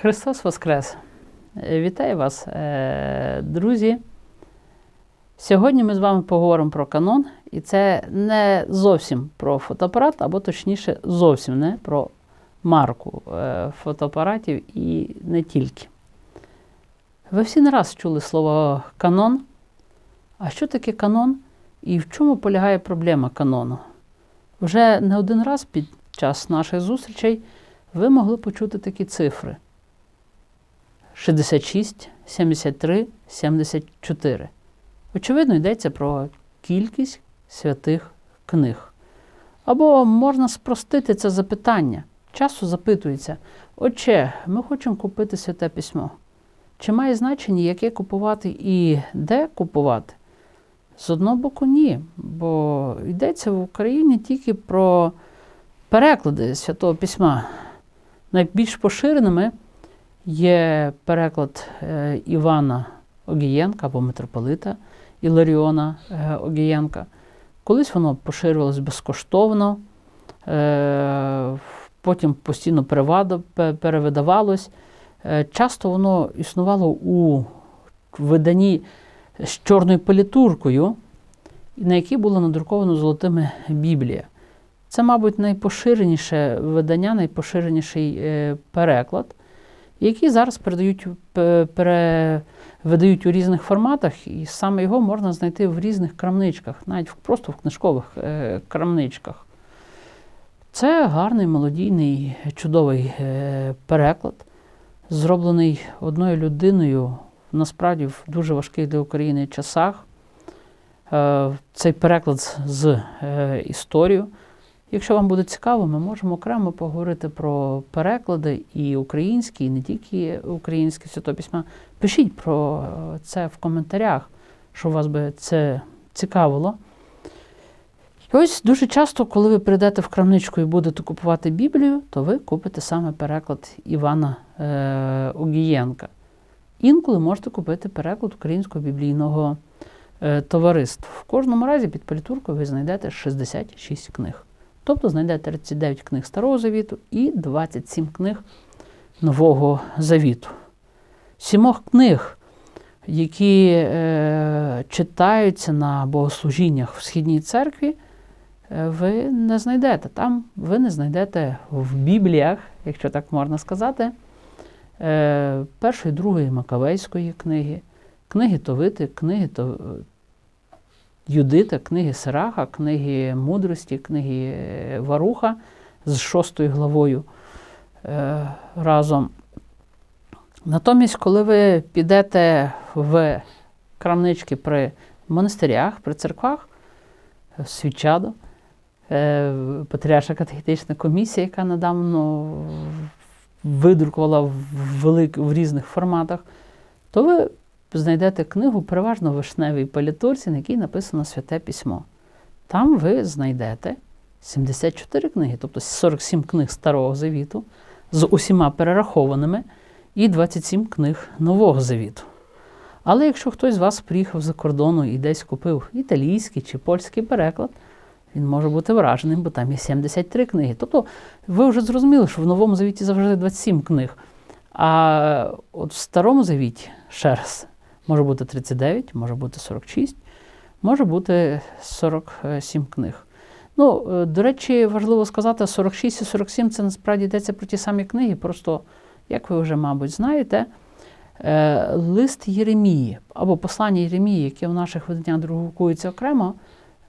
Христос Воскрес! Е, Вітаю вас, е, друзі. Сьогодні ми з вами поговоримо про канон, і це не зовсім про фотоапарат, або точніше, зовсім не про марку е, фотоапаратів і не тільки. Ви всі не раз чули слово канон. А що таке канон і в чому полягає проблема канону? Вже не один раз під час наших зустрічей ви могли почути такі цифри: 66, 73, 74. Очевидно, йдеться про кількість святих книг. Або можна спростити це запитання. Часто запитується: Отче, ми хочемо купити святе письмо. Чи має значення, яке купувати і де купувати? З одного боку, ні, бо йдеться в Україні тільки про переклади Святого Письма. Найбільш поширеними є переклад е, Івана Огієнка або митрополита Іларіона е, Огієнка. Колись воно поширювалось безкоштовно, е, потім постійно перевидавалось. Часто воно існувало у виданні з чорною політуркою, на якій було надруковано золотими Біблія. Це, мабуть, найпоширеніше видання, найпоширеніший переклад, який зараз передають, перевидають у різних форматах, і саме його можна знайти в різних крамничках, навіть просто в книжкових е, крамничках. Це гарний, мелодійний, чудовий е, переклад, зроблений одною людиною насправді в дуже важких для України часах. Е, Цей переклад з- е, історією. Якщо вам буде цікаво, ми можемо окремо поговорити про переклади і українські, і не тільки українські Святого Письма. Пишіть про е, це в коментарях, що вас би це цікавило. І ось дуже часто, коли ви прийдете в крамничку і будете купувати Біблію, то ви купите саме переклад Івана е, Огієнка. Інколи можете купити переклад українського біблійного е, товариства. В кожному разі під політуркою ви знайдете 66 книг. Тобто знайдете 39 книг Старого Завіту і 27 книг Нового Завіту. Сімох книг, які е, читаються на богослужіннях в Східній церкві, е, ви не знайдете. Там ви не знайдете в Бібліях, якщо так можна сказати, е, першої, другої Макавейської книги, книги Товити, книги Юдита, книги Сираха, книги мудрості, книги е, Варуха з шостою главою е, разом. Натомість, коли ви підете в крамнички при монастирях, при церквах, в Свічадо, е, Патріарша катехетична комісія, яка недавно видрукувала в, велик, в різних форматах, то ви знайдете книгу переважно вишневій політурці, на якій написано Святе Письмо. Там ви знайдете 74 книги, тобто 47 книг Старого Завіту з усіма перерахованими і 27 книг Нового Завіту. Але якщо хтось з вас приїхав за кордону і десь купив італійський чи польський переклад, він може бути враженим, бо там є 73 книги. Тобто ви вже зрозуміли, що в Новому Завіті завжди 27 книг. А от в Старому Завіті, ще раз, може бути 39, може бути 46, може бути 47 книг. Ну, е, до речі, важливо сказати, 46 і 47 це насправді йдеться про ті самі книги. Просто, як ви вже, мабуть, знаєте, е, лист Єремії або послання Єремії, яке в наших виданнях друкується окремо,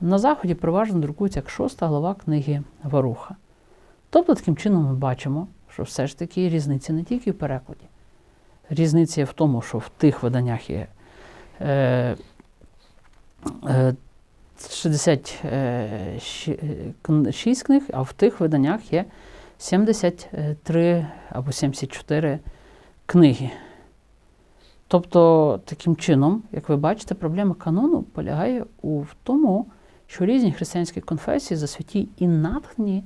на Заході переважно друкується як шоста глава книги Варуха. Тобто, таким чином ми бачимо, що все ж таки різниця не тільки в перекладі. Різниця в тому, що в тих виданнях є е, е, 66 книг, а в тих виданнях є 73 або 74 книги. Тобто, таким чином, як ви бачите, проблема канону полягає у в тому, що різні християнські конфесії за святі і натхнені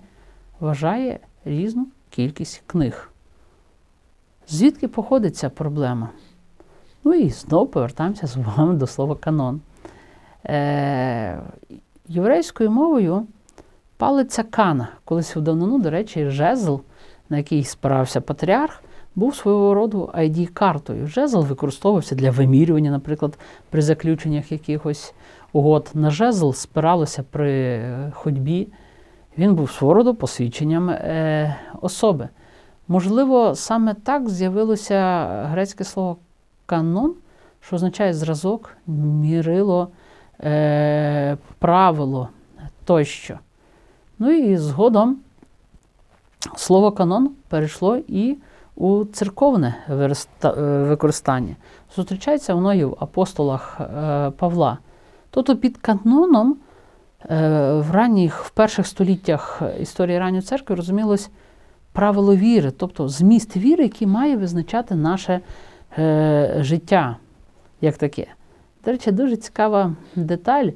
вважає різну кількість книг. Звідки походить ця проблема? Ну і знову повертаємося з вами до слова канон. Е, єврейською мовою палиця кана. Колись у давнину, до речі, жезл, на який спирався патріарх, був свого роду ID-картою. Жезл використовувався для вимірювання, наприклад, при заключеннях якихось угод. На жезл спиралося при ходьбі. Він був свого роду посвідченням е, особи. Можливо, саме так з'явилося грецьке слово канон, що означає зразок, мірило, е, правило тощо. Ну і згодом слово канон перейшло і у церковне е, використання. Зустрічається воно і в апостолах е, Павла. Тобто під каноном е, в ранніх, в перших століттях історії ранньої церкви розумілось правило віри, тобто зміст віри, який має визначати наше е, життя як таке. До речі, дуже цікава деталь,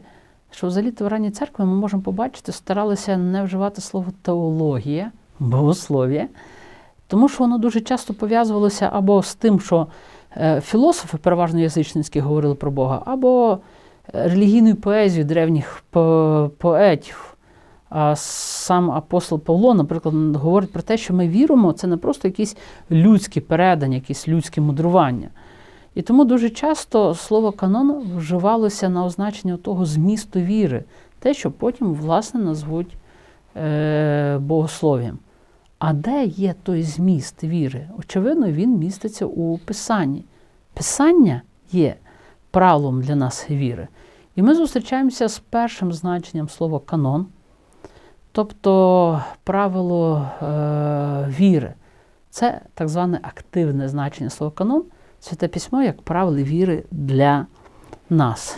що взагалі в ранній церкві ми можемо побачити, старалися не вживати слово теологія, богослов'я, тому що воно дуже часто пов'язувалося або з тим, що е, філософи, переважно язичницькі, говорили про Бога, або е, релігійною поезією древніх по- поетів. Сам апостол Павло, наприклад, говорить про те, що ми віримо, це не просто якісь людські передання, якісь людські мудрування. І тому дуже часто слово канон вживалося на означення того змісту віри, те, що потім, власне, назвуть е, богослов'ям. А де є той зміст віри? Очевидно, він міститься у Писанні. Писання є правилом для нас віри. І ми зустрічаємося з першим значенням слова канон, тобто правило е, віри. Це так зване активне значення слова канон, святе письмо як правило віри для нас.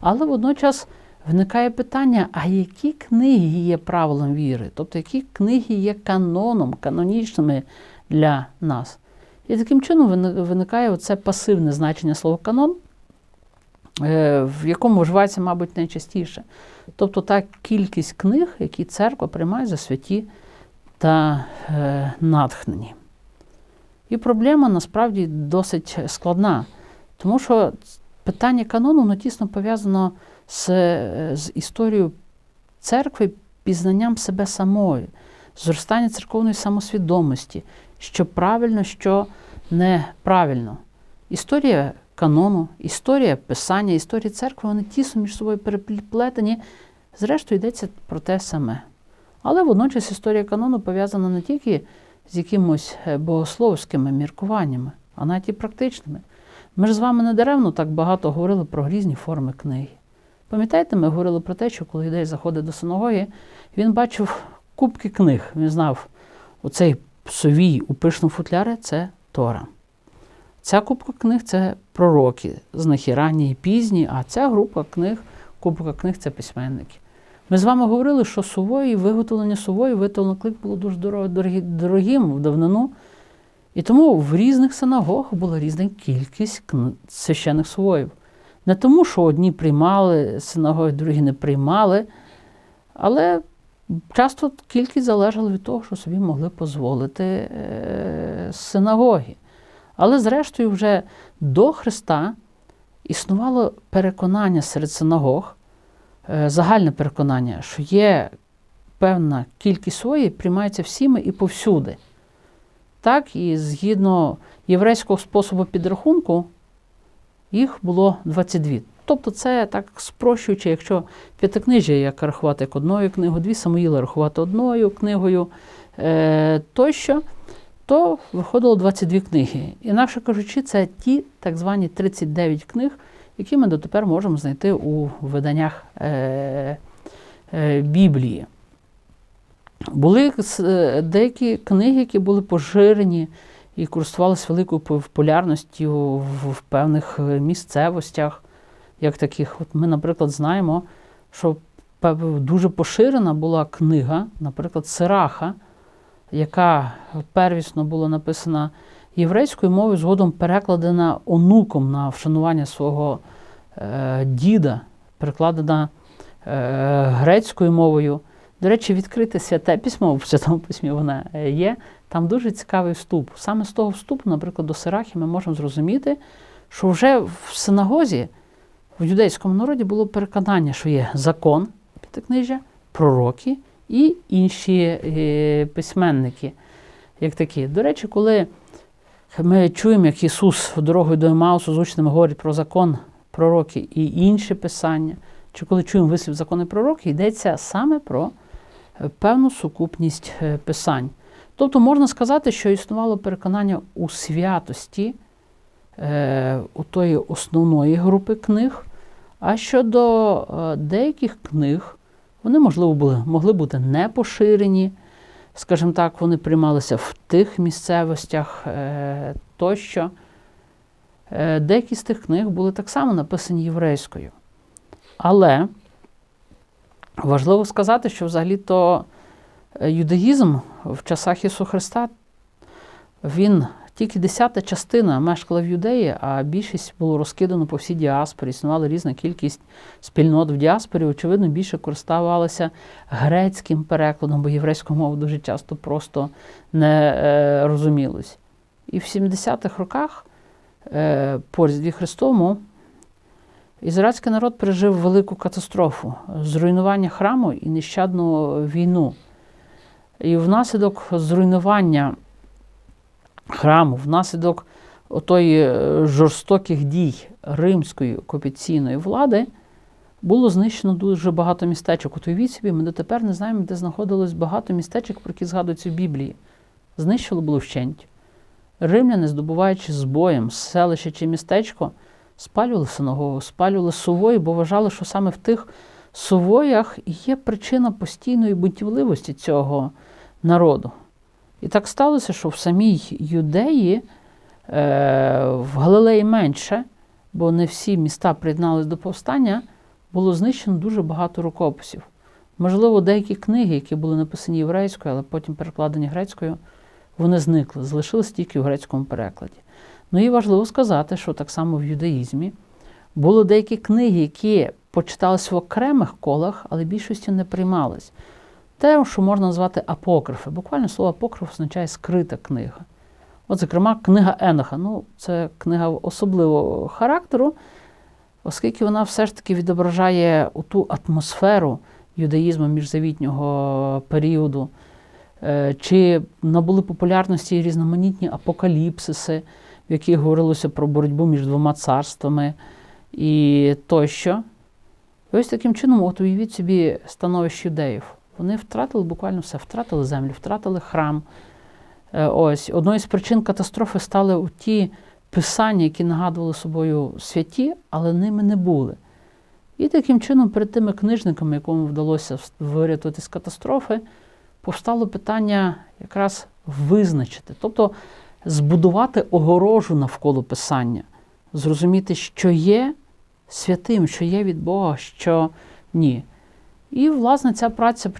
Але водночас виникає питання: а які книги є правилом віри? Тобто, які книги є каноном, канонічними для нас? І таким чином виникає оце пасивне значення слова канон, в якому вживається, мабуть, найчастіше. Тобто та кількість книг, які церква приймає за святі та е, натхнені. І проблема насправді досить складна, тому що питання канону воно тісно пов'язано з, е, з історією церкви, пізнанням себе самої, зростання церковної самосвідомості, що правильно, що неправильно. Історія канону, історія писання, історія церкви, вони тісно між собою переплетені. Зрештою, йдеться про те саме. Але водночас історія канону пов'язана не тільки з якимось е, богословськими міркуваннями, а навіть і практичними. Ми ж з вами недаремно так багато говорили про різні форми книги. Пам'ятаєте, ми говорили про те, що коли юдей заходить до синагоги, він бачив кубки книг. Він знав, оцей совій у пишному футлярі це Тора. Ця кубка книг це пророки, з них і ранні, і пізні, а ця група книг, кубка книг це письменники. Ми з вами говорили, що сувої, виготовлення сувої, виготовлення клик було дуже дорогим в давнину. І тому в різних синагогах була різна кількість священних сувоїв. Не тому, що одні приймали синагоги, другі не приймали, але часто кількість залежала від того, що собі могли дозволити е, синагоги. Але зрештою, вже до Христа існувало переконання серед синагог, е, загальне переконання, що є певна кількість своєї, приймається всіми і повсюди. Так, і згідно єврейського способу підрахунку, їх було 22. Тобто це так спрощуючи, якщо п'ятикнижжя як рахувати як одною книгою, дві Самуїла рахувати одною книгою е, тощо, то виходило 22 книги. Інакше кажучи, це ті так звані 39 книг, які ми дотепер можемо знайти у виданнях е, е, Біблії. Були е, деякі книги, які були поширені і користувалися великою популярністю в, певних е, місцевостях, як таких. От ми, наприклад, знаємо, що дуже поширена була книга, наприклад, Сираха, яка первісно була написана єврейською мовою, згодом перекладена онуком на вшанування свого е, діда, перекладена е, грецькою мовою. До речі, відкрите святе письмо в святому письмі вона е, є. Там дуже цікавий вступ. Саме з того вступу, наприклад, до Сирахи, ми можемо зрозуміти, що вже в синагозі, в юдейському народі було переконання, що є закон п'ятикнижжя, пророки і інші е, письменники, як такі. До речі, коли Ми чуємо, як Ісус дорогою до Емаусу з учнями говорить про закон, пророки і інші писання. Чи коли чуємо вислів закони пророки, йдеться саме про е, певну сукупність е, писань. Тобто можна сказати, що існувало переконання у святості е, у тої основної групи книг, а щодо деяких книг, вони можливо були, могли бути не поширені, скажімо так, вони приймалися в тих місцевостях е, тощо. Е, деякі з тих книг були так само написані єврейською. Але важливо сказати, що взагалі-то е, юдаїзм в часах Ісуса Христа, він тільки десята частина мешкала в Юдеї, а більшість було розкидано по всій діаспорі. Існувала різна кількість спільнот в діаспорі. Очевидно, більше користувалися грецьким перекладом, бо єврейську мову дуже часто просто не е, розумілось. І в 70-х роках, е, по Різдві Христовому, ізраїльський народ пережив велику катастрофу зруйнування храму і нещадну війну. І внаслідок зруйнування храму, внаслідок отої е, жорстоких дій римської окупаційної влади було знищено дуже багато містечок. От уявіть собі, ми дотепер не знаємо, де знаходилось багато містечок, про які згадуються в Біблії. Знищило було вщент. Римляни, здобуваючи збоєм селище чи містечко, спалювали синагогу, спалювали сувої, бо вважали, що саме в тих сувоях є причина постійної бунтівливості цього народу. І так сталося, що в самій Юдеї, е, в Галилеї менше, бо не всі міста приєдналися до повстання, було знищено дуже багато рукописів. Можливо, деякі книги, які були написані єврейською, але потім перекладені грецькою, вони зникли, залишились тільки в грецькому перекладі. Ну і важливо сказати, що так само в юдаїзмі були деякі книги, які почиталися в окремих колах, але більшістю не приймались. Те, що можна назвати апокрифи. Буквально слово апокриф означає скрита книга. От, зокрема, книга Еноха. Ну, це книга особливого характеру, оскільки вона все ж таки відображає ту атмосферу юдаїзму міжзавітнього періоду, Е, чи набули популярності різноманітні апокаліпсиси, в яких говорилося про боротьбу між двома царствами і тощо. І ось таким чином, от уявіть собі становище юдеїв. Вони втратили буквально все, втратили землю, втратили храм. Е, Ось одною з причин катастрофи стали ті писання, які нагадували собою святі, але ними не були. І таким чином, перед тими книжниками, якому вдалося вирятувати з катастрофи, повстало питання якраз визначити, тобто збудувати огорожу навколо писання, зрозуміти, що є святим, що є від Бога, що ні. І, власне, ця праця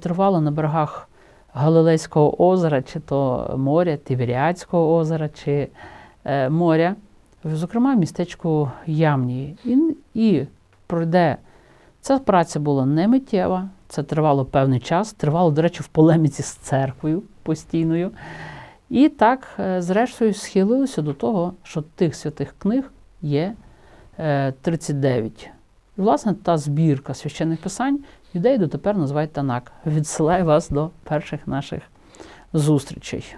тривала на берегах Галилейського озера, чи то моря, Тиберіадського озера, чи е, моря, зокрема в містечку Ямнії. І, і пройде. Ця праця була не миттєва, це тривало певний час, тривало, до речі, в полеміці з церквою постійною. І так, е, зрештою, схилилося до того, що тих святих книг є 39. І, власне, та збірка священних писань юдеї дотепер називають Танак. Відсилаю вас до перших наших зустрічей.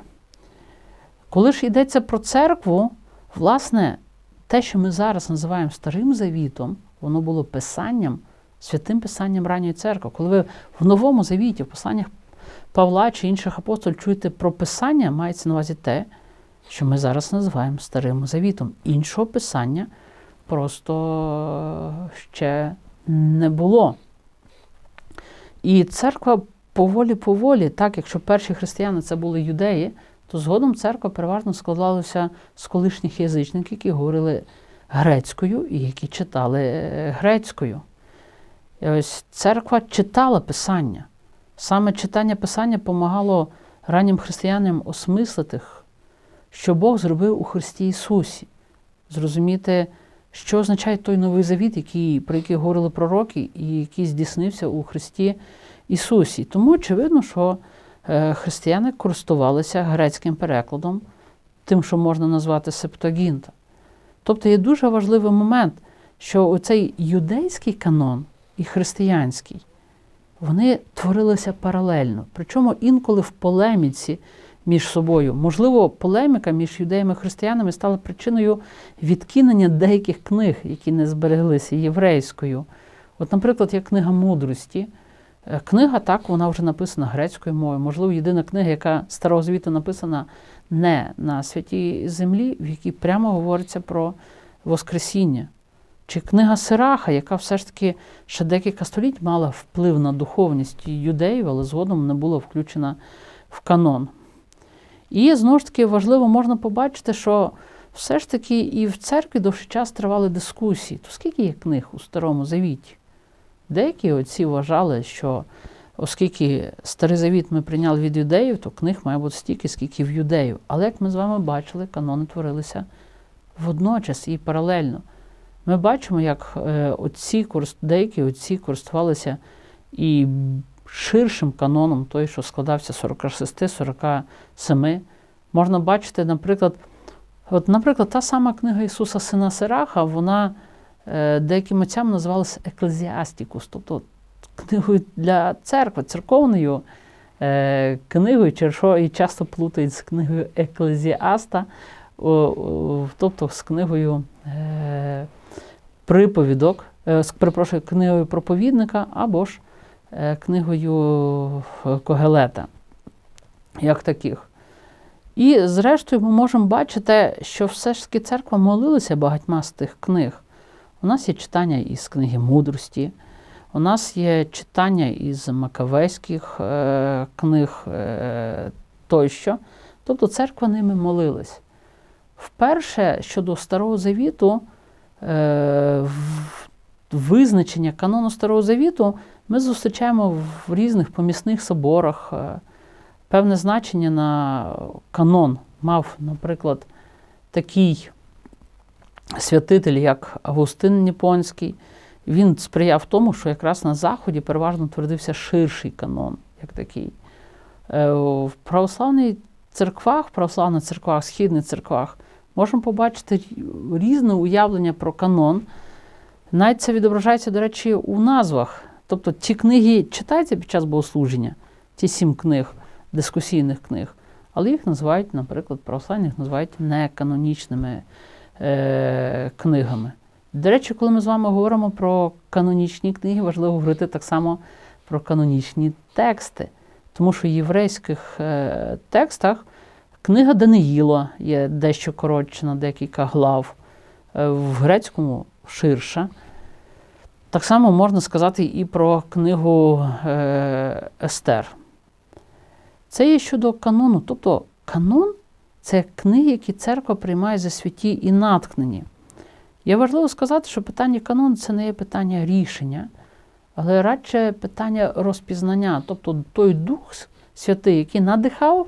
Коли ж йдеться про церкву, власне, те, що ми зараз називаємо Старим Завітом, воно було писанням, святим писанням ранньої церкви. Коли ви в Новому Завіті, в посланнях Павла чи інших апостолів чуєте про писання, мається на увазі те, що ми зараз називаємо Старим Завітом. Іншого писання просто ще не було. І церква поволі-поволі, так, якщо перші християни це були юдеї, то згодом церква переважно складалася з колишніх язичників, які говорили грецькою і які читали е, грецькою. І ось церква читала Писання. Саме читання Писання допомагало раннім християнам осмислити, що Бог зробив у Христі Ісусі, зрозуміти, що означає той новий завіт, який, про який говорили пророки, і який здійснився у Христі Ісусі. Тому очевидно, що е, християни користувалися грецьким перекладом, тим, що можна назвати Септогінта. Тобто є дуже важливий момент, що оцей юдейський канон і християнський, вони творилися паралельно. Причому інколи в полеміці між собою. Можливо, полеміка між юдеями і християнами стала причиною відкинення деяких книг, які не збереглися єврейською. От, наприклад, як книга мудрості. Е, Книга так, вона вже написана грецькою мовою. Можливо, єдина книга, яка старого звіту написана не на святій землі, в якій прямо говориться про Воскресіння. Чи книга Сираха, яка все ж таки ще декілька століть мала вплив на духовність юдеїв, але згодом не була включена в канон. І знову ж таки важливо можна побачити, що все ж таки і в церкві довший час тривали дискусії. То скільки є книг у Старому Завіті? Деякі отці вважали, що оскільки Старий Завіт ми прийняли від юдеїв, то книг має бути стільки, скільки в юдеїв. Але як ми з вами бачили, канони творилися водночас і паралельно. Ми бачимо, як е, отці, деякі отці користувалися і ширшим каноном, той, що складався з 46-47. Можна бачити, наприклад, от, наприклад, та сама книга Ісуса Сина Сираха, вона е, деяким отцям називалася Еклезіастікус, тобто книгою для церкви, церковною е, книгою, через що і часто плутають з книгою Еклезіаста, тобто з книгою е, приповідок, з, перепрошую, книгою проповідника або ж книгою е, Когелета, як таких. І зрештою ми можемо бачити, що все ж таки церква молилася багатьма з тих книг. У нас є читання із книги мудрості, у нас є читання із макавейських е, книг е, тощо. Тобто церква ними молилась. Вперше щодо Старого Завіту, е, визначення канону Старого Завіту ми зустрічаємо в різних помісних соборах. Е, Певне значення на канон мав, наприклад, такий святитель, як Августин Ніпонський. Він сприяв тому, що якраз на Заході переважно твердився ширший канон, як такий. Е, В православних церквах, православних церквах, східних церквах можемо побачити різне уявлення про канон. Навіть це відображається, до речі, у назвах. Тобто ті книги читаються під час богослуження, ті сім книг, дискусійних книг, але їх називають, наприклад, православних називають неканонічними е, книгами. До речі, коли ми з вами говоримо про канонічні книги, важливо говорити так само про канонічні тексти. Тому що в єврейських е, текстах книга Даниїла є дещо коротша на декілька глав, е, в грецькому ширша. Так само можна сказати і про книгу е, Естер. Це є щодо канону. Тобто канон це книги, які церква приймає за святі і наткнені. Є важливо сказати, що питання канону це не є питання рішення, але радше питання розпізнання. Тобто той Дух Святий, який надихав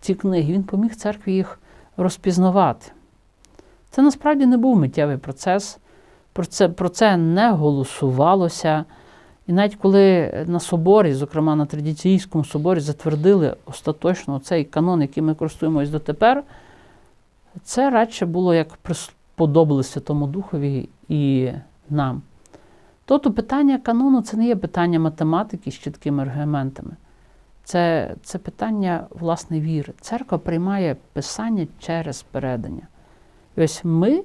ці книги, він поміг церкві їх розпізнавати. Це насправді не був миттєвий процес, про це, про це не голосувалося. І навіть коли на соборі, зокрема на Традиційському соборі, затвердили остаточно цей канон, яким ми користуємось дотепер, це радше було як присподобалося Святому Духові і нам. Тобто питання канону це не є питання математики з чіткими аргументами. Це, це питання власне віри. Церква приймає писання через передання. І ось ми,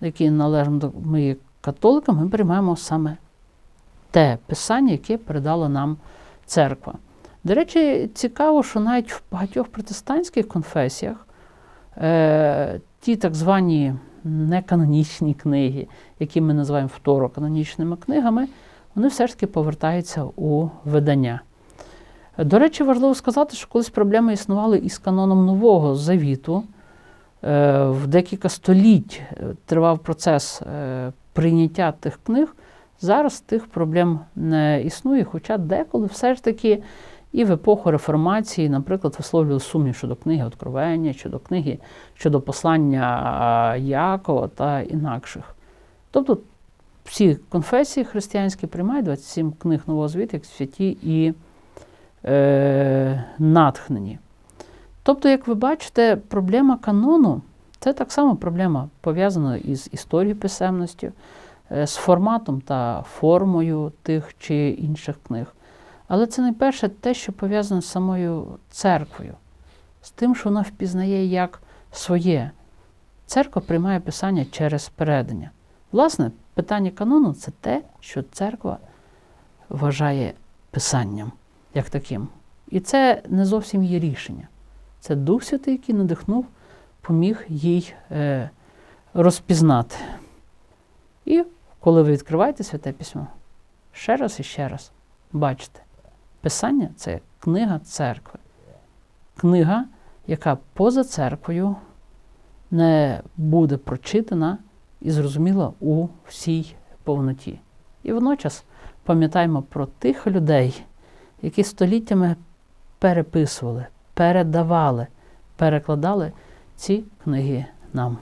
які належимо до ми є католиками, ми приймаємо саме те писання, яке передала нам церква. До речі, цікаво, що навіть в багатьох протестантських конфесіях е, ті так звані неканонічні книги, які ми називаємо второканонічними книгами, вони все ж таки повертаються у видання. До речі, важливо сказати, що колись проблеми існували із каноном Нового Завіту. Е, В декілька століть е, тривав процес е, прийняття тих книг. Зараз тих проблем не існує, хоча деколи все ж таки і в епоху реформації, наприклад, висловлювали сумнів щодо книги Откровення, щодо книги, щодо послання Якова та інакших. Тобто всі конфесії християнські приймають 27 книг Нового Звіту як святі і е, натхнені. Тобто, як ви бачите, проблема канону це так само проблема пов'язана із історією писемності, е, з форматом та формою тих чи інших книг. Але це найперше те, що пов'язане з самою церквою, з тим, що вона впізнає як своє. Церква приймає Писання через передання. Власне, питання канону це те, що церква вважає писанням як таким. І це не зовсім її рішення. Це Дух Святий, який надихнув, поміг їй е, розпізнати. І коли ви відкриваєте святе письмо, ще раз і ще раз бачите, Писання це книга церкви. Книга, яка поза церквою не буде прочитана і зрозуміла у всій повноті. І водночас пам'ятаємо про тих людей, які століттями переписували, передавали, перекладали ці книги нам.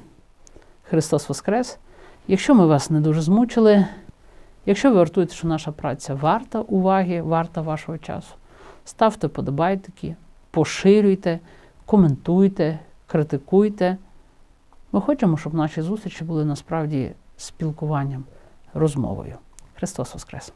Христос Воскрес! Якщо ми вас не дуже змучили, якщо ви вартуєте, що наша праця варта уваги, варта вашого часу, ставте подобайтики, поширюйте, коментуйте, критикуйте. Ми хочемо, щоб наші зустрічі були насправді спілкуванням, розмовою. Христос Воскрес!